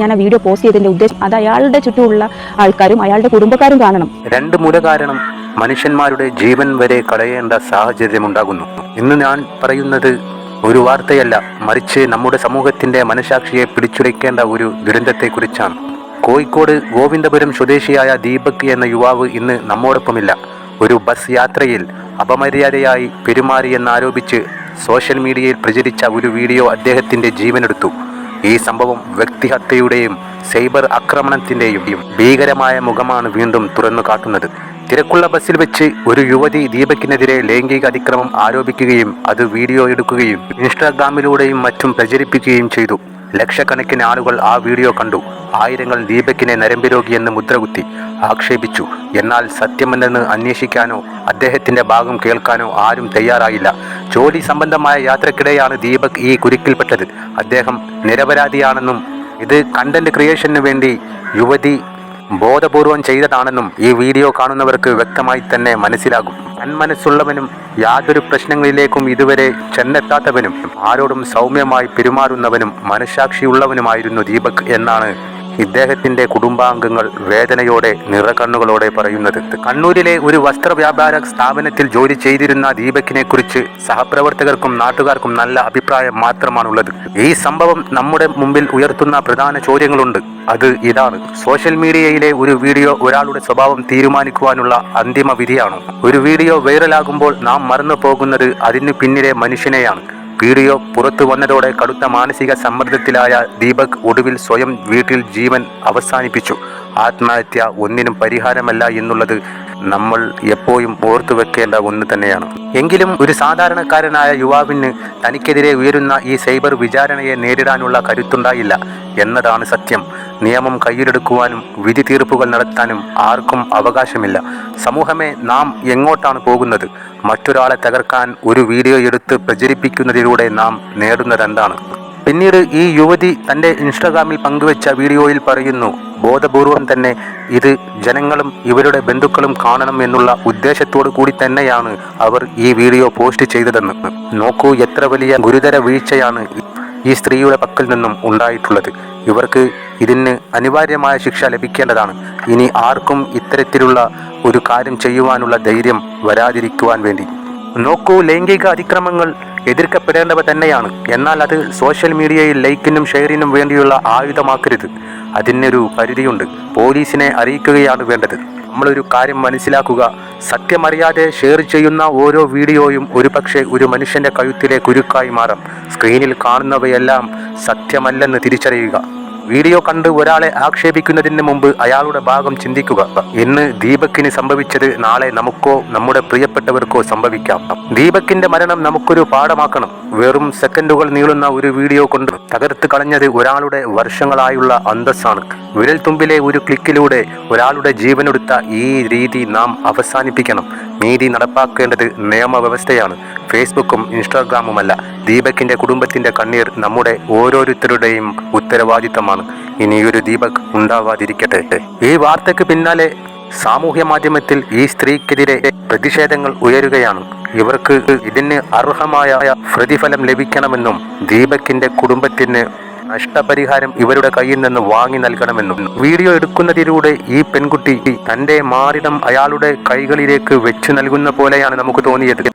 ഞാൻ ആ video post ചെയ്തതിന്റെ ഉദ്ദേശം അത് അയാളുടെ ചുറ്റുമുള്ള ആൾക്കാരും അയാളുടെ കുടുംബക്കാരും കാണണം. രണ്ട് മൂല കാരണം മനുഷ്യന്മാരുടെ ജീവൻ വരെ കളയേണ്ട സാഹചര്യം ഉണ്ടാകുന്നു. ഇന്ന് ഞാൻ പറയുന്നത് ഒരു വാർത്തയല്ല മറിച്ച് നമ്മുടെ സമൂഹത്തിന്റെ മനസാക്ഷിയെ പിടിച്ചുലയ്ക്കേണ്ട ഒരു ദുരന്തത്തെക്കുറിച്ചാണ്. കോഴിക്കോട് ഗോവിന്ദപുരം സ്വദേശിയായ ദീപക് എന്ന യുവാവ് ഇന്ന് നമ്മോടൊപ്പമില്ല. ഒരു ബസ് യാത്രയിൽ അപമര്യാദയായി പെരുമാറിയെന്നാരോപിച്ച് സോഷ്യൽ മീഡിയയിൽ പ്രചരിച്ച ഒരു വീഡിയോ അദ്ദേഹത്തിന്റെ ജീവനെടുത്തു. ഈ സംഭവം വ്യക്തിഹത്യയുടെയും സൈബർ ആക്രമണത്തിന്റെയും ഭീകരമായ മുഖമാണ് വീണ്ടും തുറന്നു കാട്ടുന്നത്. തിരക്കുള്ള ബസ്സിൽ വെച്ച് ഒരു യുവതി ദീപക്കിനെതിരെ ലൈംഗിക അതിക്രമം ആരോപിക്കുകയും അത് വീഡിയോ എടുക്കുകയും ഇൻസ്റ്റാഗ്രാമിലൂടെയും മറ്റും പ്രചരിപ്പിക്കുകയും ചെയ്തു. ലക്ഷക്കണക്കിന് ആളുകൾ ആ വീഡിയോ കണ്ടു. ആയിരങ്ങൾ ദീപക്കിനെ നരമ്പരോഗിയെന്ന് മുദ്രകുത്തി. ആക്ഷേപിച്ചു. എന്നാൽ സത്യമെന്തെന്ന് അന്വേഷിക്കാനോ അദ്ദേഹത്തിന്റെ ഭാഗം കേൾക്കാനോ ആരും തയ്യാറായില്ല. ജോലി സംബന്ധമായ യാത്രക്കിടെയാണ് ദീപക് ഈ കുരുക്കിൽപ്പെട്ടത്. അദ്ദേഹം നിരപരാധിയാണെന്നും ഇത് കണ്ടന്റ് ക്രിയേഷന് വേണ്ടി യുവതി ബോധപൂർവം ചെയ്തതാണെന്നും ഈ വീഡിയോ കാണുന്നവർക്ക് വ്യക്തമായി തന്നെ മനസ്സിലാകും. തന്മനസ്സുള്ളവനും യാതൊരു പ്രശ്നങ്ങളിലേക്കും ഇതുവരെ ചെന്നെത്താത്തവനും ആരോടും സൗമ്യമായി പെരുമാറുന്നവനും മനസാക്ഷിയുള്ളവനുമായിരുന്നു ദീപക് എന്നാണ് ഇദ്ദേഹത്തിന്റെ കുടുംബാംഗങ്ങൾ വേദനയോടെ നിറകണ്ണുകളോടെ പറയുന്നത്. കണ്ണൂരിലെ ഒരു വസ്ത്ര വ്യാപാര സ്ഥാപനത്തിൽ ജോലി ചെയ്തിരുന്ന ദീപക്കിനെ കുറിച്ച് സഹപ്രവർത്തകർക്കും നാട്ടുകാർക്കും നല്ല അഭിപ്രായം മാത്രമാണുള്ളത്. ഈ സംഭവം നമ്മുടെ മുമ്പിൽ ഉയർത്തുന്ന പ്രധാന ചോദ്യങ്ങളുണ്ട്. അത് ഇതാണ്. സോഷ്യൽ മീഡിയയിലെ ഒരു വീഡിയോ ഒരാളുടെ സ്വഭാവം തീരുമാനിക്കുവാനുള്ള അന്തിമ വിധിയാണ്. ഒരു വീഡിയോ വൈറലാകുമ്പോൾ നാം മറന്നു പോകുന്നത് അതിന് പിന്നിലെ മനുഷ്യനെയാണ്. വീഡിയോ പുറത്തു വന്നതോടെ കടുത്ത മാനസിക സമ്മർദ്ദത്തിലായ ദീപക് ഒടുവിൽ സ്വയം വീട്ടിൽ ജീവൻ അവസാനിപ്പിച്ചു. ആത്മഹത്യ ഒന്നിനും പരിഹാരമല്ല എന്നുള്ളത് നമ്മൾ എപ്പോഴും ഓർത്തു വെക്കേണ്ട ഒന്ന് തന്നെയാണ്. എങ്കിലും ഒരു സാധാരണക്കാരനായ യുവാവിന് തനിക്കെതിരെ ഉയരുന്ന ഈ സൈബർ വിചാരണയെ നേരിടാനുള്ള കരുത്തുണ്ടായില്ല എന്നതാണ് സത്യം. നിയമം കയ്യിലെടുക്കുവാനും വിധി തീർപ്പുകൾ നടത്താനും ആർക്കും അവകാശമില്ല. സമൂഹമേ നാം എങ്ങോട്ടാണ് പോകുന്നത്? മറ്റൊരാളെ തകർക്കാൻ ഒരു വീഡിയോ എടുത്ത് പ്രചരിപ്പിക്കുന്നതിലൂടെ നാം നേടുന്നത് എന്താണ്? പിന്നീട് ഈ യുവതി തന്റെ ഇൻസ്റ്റാഗ്രാമിൽ പങ്കുവച്ച വീഡിയോയിൽ പറയുന്നു ബോധപൂർവം തന്നെ ഇത് ജനങ്ങളും ഇവരുടെ ബന്ധുക്കളും കാണണം എന്നുള്ള ഉദ്ദേശത്തോടു കൂടി തന്നെയാണ് അവർ ഈ വീഡിയോ പോസ്റ്റ് ചെയ്തതെന്ന്. നോക്കൂ എത്ര വലിയ ഗുരുതര വീഴ്ചയാണ് ഈ സ്ത്രീയുടെ പക്കൽ നിന്നും ഉണ്ടായിട്ടുള്ളത്. ഇവർക്ക് ഇതിന് അനിവാര്യമായ ശിക്ഷ ലഭിക്കേണ്ടതാണ്. ഇനി ആർക്കും ഇത്തരത്തിലുള്ള ഒരു കാര്യം ചെയ്യുവാനുള്ള ധൈര്യം വരാതിരിക്കുവാൻ വേണ്ടി. നോക്കൂ ലൈംഗിക അതിക്രമങ്ങൾ എതിർക്കപ്പെടേണ്ടവ തന്നെയാണ്. എന്നാൽ അത് സോഷ്യൽ മീഡിയയിൽ ലൈക്കിനും ഷെയറിനും വേണ്ടിയുള്ള ആയുധമാക്കരുത്. അതിനൊരു പരിധിയുണ്ട്. പോലീസിനെ അറിയിക്കുകയാണ് വേണ്ടത്. നമ്മളൊരു കാര്യം മനസ്സിലാക്കുക. സത്യമറിയാതെ ഷെയർ ചെയ്യുന്ന ഓരോ വീഡിയോയും ഒരുപക്ഷെ ഒരു മനുഷ്യന്റെ കഴുത്തിലെ കുരുക്കായി മാറാം. സ്ക്രീനിൽ കാണുന്നവയെല്ലാം സത്യമല്ലെന്ന് തിരിച്ചറിയുക. വീഡിയോ കണ്ട് ഒരാളെ ആക്ഷേപിക്കുന്നതിന് മുമ്പ് അയാളുടെ ഭാഗം ചിന്തിക്കുക. ഇന്ന് ദീപക്കിന് സംഭവിച്ചത് നാളെ നമുക്കോ നമ്മുടെ പ്രിയപ്പെട്ടവർക്കോ സംഭവിക്കാം. ദീപക്കിന്റെ മരണം നമുക്കൊരു പാഠമാക്കണം. വെറും സെക്കൻഡുകൾ നീളുന്ന ഒരു വീഡിയോ കൊണ്ട് തകർത്ത് കളഞ്ഞത് ഒരാളുടെ വർഷങ്ങളായുള്ള അന്തസ്സാണ്. വിരൽ തുമ്പിലെ ഒരു ക്ലിക്കിലൂടെ ഒരാളുടെ ജീവനെടുത്ത ഈ രീതി നാം അവസാനിപ്പിക്കണം. നീതി നടപ്പാക്കേണ്ടത് നിയമവ്യവസ്ഥയാണ്. ഫേസ്ബുക്കും ഇൻസ്റ്റാഗ്രാമുമല്ല. ദീപകിന്റെ കുടുംബത്തിന്റെ കണ്ണീർ നമ്മുടെ ഓരോരുത്തരുടെയും ഉത്തരവാദിത്തമാണ്. ഇനിയൊരു ദീപക് ഉണ്ടാവാതിരിക്കട്ടെ. ഈ വാർത്തയ്ക്ക് പിന്നാലെ സാമൂഹ്യ മാധ്യമത്തിൽ ഈ സ്ത്രീക്കെതിരെ പ്രതിഷേധങ്ങൾ ഉയരുകയാണ്. ഇവർക്ക് ഇതിന് അർഹമായ പ്രതിഫലം ലഭിക്കണമെന്നും ദീപകിന്റെ കുടുംബത്തിന് നഷ്ടപരിഹാരം ഇവരുടെ കയ്യിൽ നിന്ന് വാങ്ങി നൽകണമെന്നും വീഡിയോ എടുക്കുന്നതിലൂടെ ഈ പെൺകുട്ടി തന്റെ മാറിടം അയാളുടെ കൈകളിലേക്ക് വെച്ചു നൽകുന്ന പോലെയാണ് നമുക്ക് തോന്നിയത്.